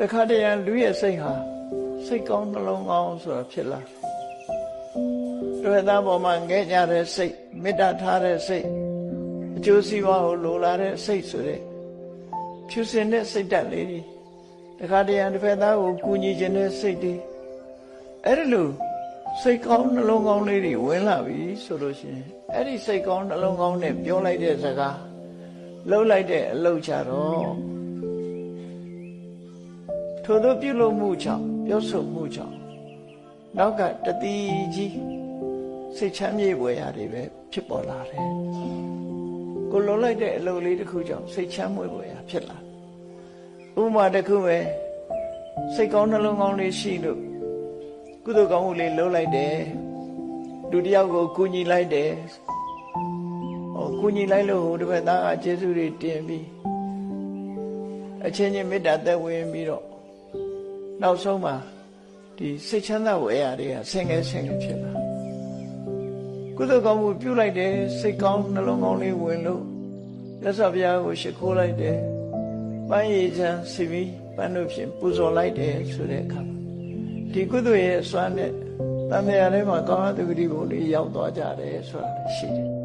တခါတည်းရန်လူရဲ့စိတ်ဟာစိတ်ကောင်းနှလုံးကောင်းဆိုတာဖြစ်လာတယ်တွေ့သားပေါ်မှာငဲ့ကြတဲ့စိတ်မေတ္တာထားတဲ့စိတ်အကျိုးစီးပွားကိုလိုလားတဲ့စိတ်ဆိုတဲ့ဖြူစင်တဲ့စိတ်ဓာတ်လေးတွေတခါတည်းရန်တစ်ဖက်သားကိုကူညီခြင်းတဲ့စိတ်တွေအဲ့ဒီလိုစိတ်ကောင်းနှလုံးကောင်းလေးတွေဝင်လာပြီဆိုလို့ရှိရင်အဲ့ဒီစိတ်ကောင်းနှလုံးကောင်းနဲ့ပြောလိုက်တဲ့စကားလှုပ်လိုက်တဲ့အလုပ်ချတော့ ထို့သောပြုလုပ်မှုကြောင့်ပြောဆိုမှုကြောင့်နောက်ကတတိကြီးစိတ်ချမ်းမြေ့ပွေရာတွေပဲဖြစ်ပေါ်လာတယ်ကိုလှုပ်လိုက်တဲ့အလုပ်လေးတစ်ခုကြောင့်စိတ်ချမ်းမွေ့ပွေရာဖြစ်လာဥပမာတစ်ခုပဲစိတ်ကောင်းနှလုံးကောင်းလေးရှိလို့ကုသိုလ်ကောင်းမှုလေးလုပ်လိုက်တယ်လူတစ်ယောက်ကိုကူညီလိုက်တယ်ဟောကူညီလိုက်လို့ဟိုတစ်ဖက်သားကကျေးဇူးတွေတင်ပြီးအချင်းချင်းမေတ္တာသက်ဝင်ပြီးတော့ နောက်ဆုံးမှာဒီစိတ်ချမ်းသာဝေရတွေကဆင်ငယ်ဆင်ငယ်ဖြစ်လာကုသိုလ်ကောင်းမှုပြုလိုက်တယ်စိတ်ကောင်းနှလုံးကောင်းလေးဝင်လို့မြတ်စွာဘုရားကိုရှိခိုးလိုက်တယ်ပန်းရည်ချမ်းစီပြီးပန်းတို့ဖြင့်ပူဇော်လိုက်တယ်ဆိုတဲ့အခါမှာဒီကုသိုလ်ရဲ့အစွမ်းနဲ့တန်မြာထဲမှာကောင်းတဲ့ဂတိဘုံလေးရောက်သွားကြတယ်ဆိုတာရှိတယ်